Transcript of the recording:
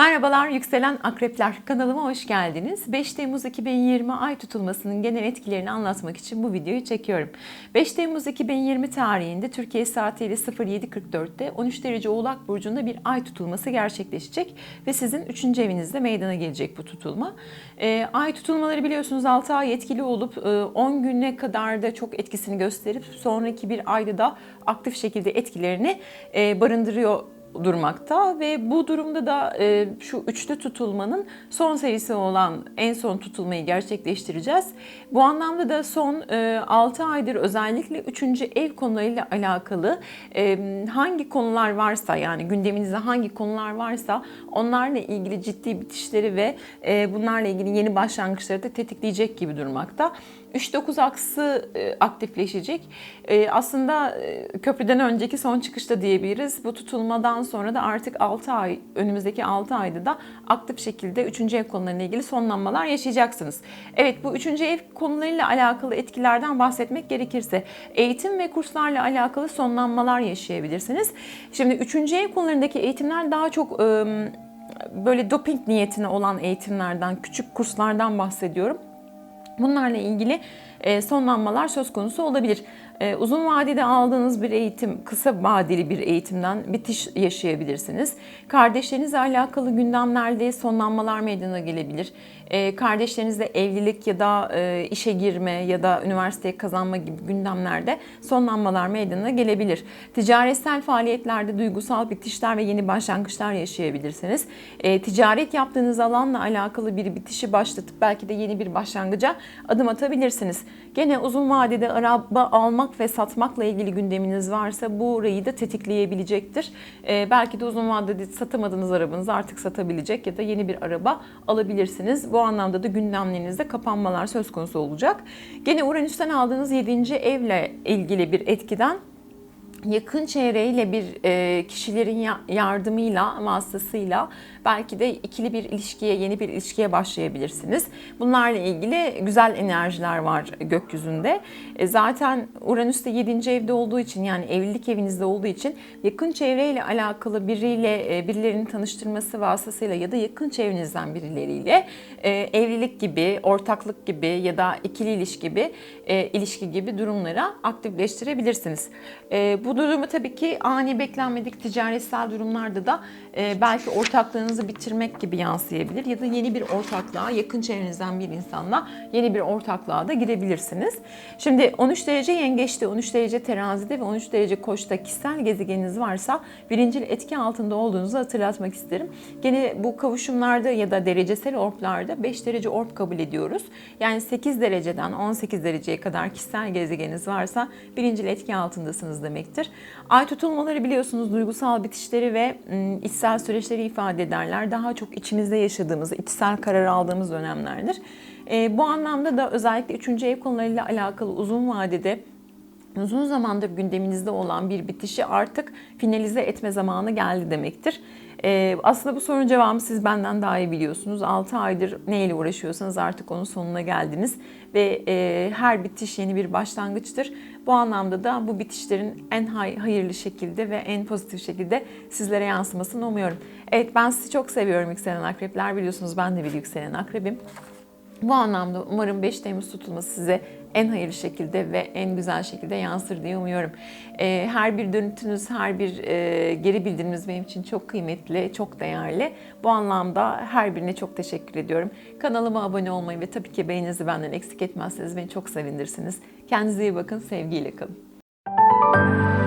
Merhabalar yükselen akrepler kanalıma hoş geldiniz. 5 Temmuz 2020 ay tutulmasının genel etkilerini anlatmak için bu videoyu çekiyorum. 5 Temmuz 2020 tarihinde Türkiye saatiyle 07.44'te 13 derece Oğlak Burcu'nda bir ay tutulması gerçekleşecek ve sizin 3. evinizde meydana gelecek bu tutulma. Ee, ay tutulmaları biliyorsunuz 6 ay etkili olup e, 10 güne kadar da çok etkisini gösterip sonraki bir ayda da aktif şekilde etkilerini e, barındırıyor durmakta ve bu durumda da e, şu üçlü tutulmanın son serisi olan en son tutulmayı gerçekleştireceğiz. Bu anlamda da son e, 6 aydır özellikle 3. ev konularıyla alakalı e, hangi konular varsa yani gündeminizde hangi konular varsa onlarla ilgili ciddi bitişleri ve e, bunlarla ilgili yeni başlangıçları da tetikleyecek gibi durmakta. 3-9 aksı e, aktifleşecek. E, aslında e, köprüden önceki son çıkışta diyebiliriz. Bu tutulmadan sonra da artık 6 ay, önümüzdeki 6 ayda da aktif şekilde 3. ev konularıyla ilgili sonlanmalar yaşayacaksınız. Evet bu 3. ev konularıyla alakalı etkilerden bahsetmek gerekirse eğitim ve kurslarla alakalı sonlanmalar yaşayabilirsiniz. Şimdi 3. ev konularındaki eğitimler daha çok böyle doping niyetine olan eğitimlerden, küçük kurslardan bahsediyorum. Bunlarla ilgili e, sonlanmalar söz konusu olabilir. E, uzun vadede aldığınız bir eğitim, kısa vadeli bir eğitimden bitiş yaşayabilirsiniz. Kardeşlerinizle alakalı gündemlerde sonlanmalar meydana gelebilir. E, kardeşlerinizle evlilik ya da işe girme ya da üniversiteye kazanma gibi gündemlerde sonlanmalar meydana gelebilir. Ticaretsel faaliyetlerde duygusal bitişler ve yeni başlangıçlar yaşayabilirsiniz. Ticaret yaptığınız alanla alakalı bir bitişi başlatıp belki de yeni bir başlangıca adım atabilirsiniz. Gene uzun vadede araba almak ve satmakla ilgili gündeminiz varsa bu burayı da tetikleyebilecektir. Ee, belki de uzun vadede satamadığınız arabanızı artık satabilecek ya da yeni bir araba alabilirsiniz. Bu anlamda da gündemlerinizde kapanmalar söz konusu olacak. Gene Uranüs'ten aldığınız 7. evle ilgili bir etkiden yakın çevreyle bir e, kişilerin yardımıyla, vasıtasıyla belki de ikili bir ilişkiye, yeni bir ilişkiye başlayabilirsiniz. Bunlarla ilgili güzel enerjiler var gökyüzünde. E, zaten Uranüs de 7. evde olduğu için yani evlilik evinizde olduğu için yakın çevreyle alakalı biriyle e, birilerinin tanıştırması vasıtasıyla ya da yakın çevrenizden birileriyle e, evlilik gibi, ortaklık gibi ya da ikili ilişki gibi e, ilişki gibi durumlara aktifleştirebilirsiniz. E, bu durumu tabii ki ani beklenmedik ticaretsel durumlarda da e, belki ortaklığınızı bitirmek gibi yansıyabilir ya da yeni bir ortaklığa yakın çevrenizden bir insanla yeni bir ortaklığa da girebilirsiniz. Şimdi 13 derece yengeçte, 13 derece terazide ve 13 derece koçta kişisel gezegeniniz varsa birincil etki altında olduğunuzu hatırlatmak isterim. Gene bu kavuşumlarda ya da derecesel orplarda 5 derece orp kabul ediyoruz. Yani 8 dereceden 18 dereceye kadar kişisel gezegeniniz varsa birincil etki altındasınız demektir. Ay tutulmaları biliyorsunuz duygusal bitişleri ve içsel süreçleri ifade ederler. Daha çok içimizde yaşadığımız, içsel karar aldığımız dönemlerdir. Bu anlamda da özellikle 3. ev konularıyla alakalı uzun vadede uzun zamandır gündeminizde olan bir bitişi artık finalize etme zamanı geldi demektir. Ee, aslında bu sorunun cevabını siz benden daha iyi biliyorsunuz. 6 aydır neyle uğraşıyorsanız artık onun sonuna geldiniz. Ve e, her bitiş yeni bir başlangıçtır. Bu anlamda da bu bitişlerin en hay- hayırlı şekilde ve en pozitif şekilde sizlere yansımasını umuyorum. Evet ben sizi çok seviyorum yükselen akrepler. Biliyorsunuz ben de bir yükselen akrebim. Bu anlamda umarım 5 Temmuz tutulması size en hayırlı şekilde ve en güzel şekilde yansır diye umuyorum. Ee, her bir dönütünüz, her bir e, geri bildiriminiz benim için çok kıymetli, çok değerli. Bu anlamda her birine çok teşekkür ediyorum. Kanalıma abone olmayı ve tabii ki beğeninizi benden eksik etmezseniz beni çok sevindirsiniz. Kendinize iyi bakın, sevgiyle kalın.